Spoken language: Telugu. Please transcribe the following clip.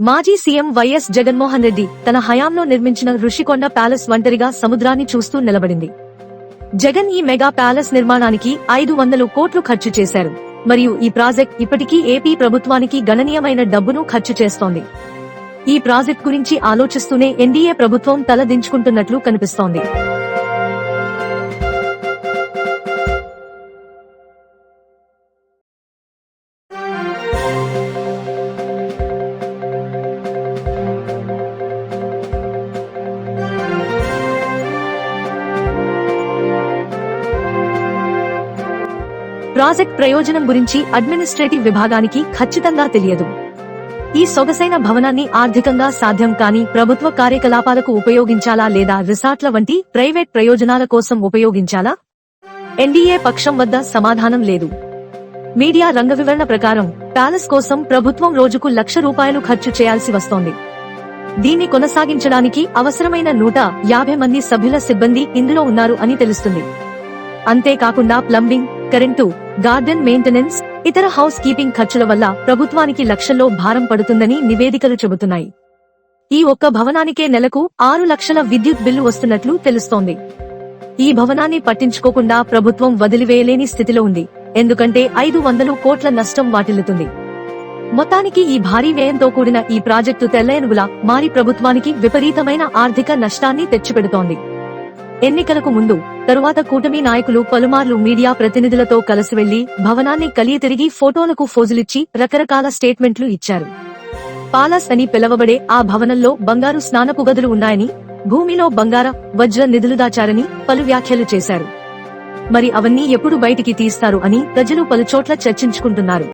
మాజీ సీఎం వైఎస్ జగన్మోహన్ రెడ్డి తన హయాంలో నిర్మించిన ఋషికొండ ప్యాలెస్ ఒంటరిగా సముద్రాన్ని చూస్తూ నిలబడింది. జగన్ ఈ మెగా ప్యాలెస్ నిర్మాణానికి ఐదు వందలు కోట్లు ఖర్చు చేశారు. మరియు ఈ ప్రాజెక్ట్ ఇప్పటికీ ఏపీ ప్రభుత్వానికి గణనీయమైన డబ్బును ఖర్చు చేస్తోంది. ఈ ప్రాజెక్ట్ గురించి ఆలోచిస్తూనే ఎన్డీఏ ప్రభుత్వం తలదించుకుంటున్నట్లు కనిపిస్తోంది. ప్రాజెక్ట్ ప్రయోజనం గురించి అడ్మినిస్ట్రేటివ్ విభాగానికి ఖచ్చితంగా తెలియదు. ఈ సొగసైన భవనాన్ని ఆర్థికంగా సాధ్యం కాని ప్రభుత్వ కార్యకలాపాలకు ఉపయోగించాలా లేదా రిసార్ట్ల వంటి ప్రైవేట్ ప్రయోజనాల కోసం ఉపయోగించాలా? ఎన్డీఏ పక్షం వద్ద సమాధానం లేదు. మీడియా రంగ వివరణ ప్రకారం ప్యాలెస్ కోసం ప్రభుత్వం రోజుకు లక్ష రూపాయలు ఖర్చు చేయాల్సి వస్తోంది. దీన్ని కొనసాగించడానికి అవసరమైన నూట యాభై మంది సభ్యుల సిబ్బంది ఇందులో ఉన్నారు అని తెలుస్తుంది. అంతేకాకుండా ప్లంబింగ్ కరెంటు గార్డెన్ మెయింటెనెన్స్ ఇతర హౌస్ కీపింగ్ ఖర్చుల వల్ల ప్రభుత్వానికి లక్షల్లో భారం పడుతుందని నివేదికలు చెబుతున్నాయి. ఈ ఒక్క భవనానికే నెలకు ఆరు లక్షల విద్యుత్ బిల్లు వస్తున్నట్లు తెలుస్తోంది. ఈ భవనాన్ని పట్టించుకోకుండా ప్రభుత్వం వదిలివేయలేని స్థితిలో ఉంది. ఎందుకంటే ఐదు వందలు కోట్ల నష్టం వాటిల్లుతుంది. మొత్తానికి ఈ భారీ వ్యయంతో కూడిన ఈ ప్రాజెక్టు తెల్లయనుగులా మారి ప్రభుత్వానికి విపరీతమైన ఆర్థిక నష్టాన్ని తెచ్చిపెడుతోంది. ఎన్నికలకు ముందు తరువాత కూటమి నాయకులు పలుమార్లు మీడియా ప్రతినిధులతో కలిసి వెళ్ళి భవనాన్ని కలియ తిరిగి ఫోటోలకు ఫోజులిచ్చి రకరకాల స్టేట్మెంట్లు ఇచ్చారు. పాలస్ అని పిలవబడే ఆ భవనంలో బంగారు స్నానపు గదులు ఉన్నాయని భూమిలో బంగార వజ్ర నిధులు దాచారని పలు వ్యాఖ్యలు చేశారు. మరి అవన్నీ ఎప్పుడు బయటికి తీస్తారు అని ప్రజలు పలుచోట్ల చర్చించుకుంటున్నారు.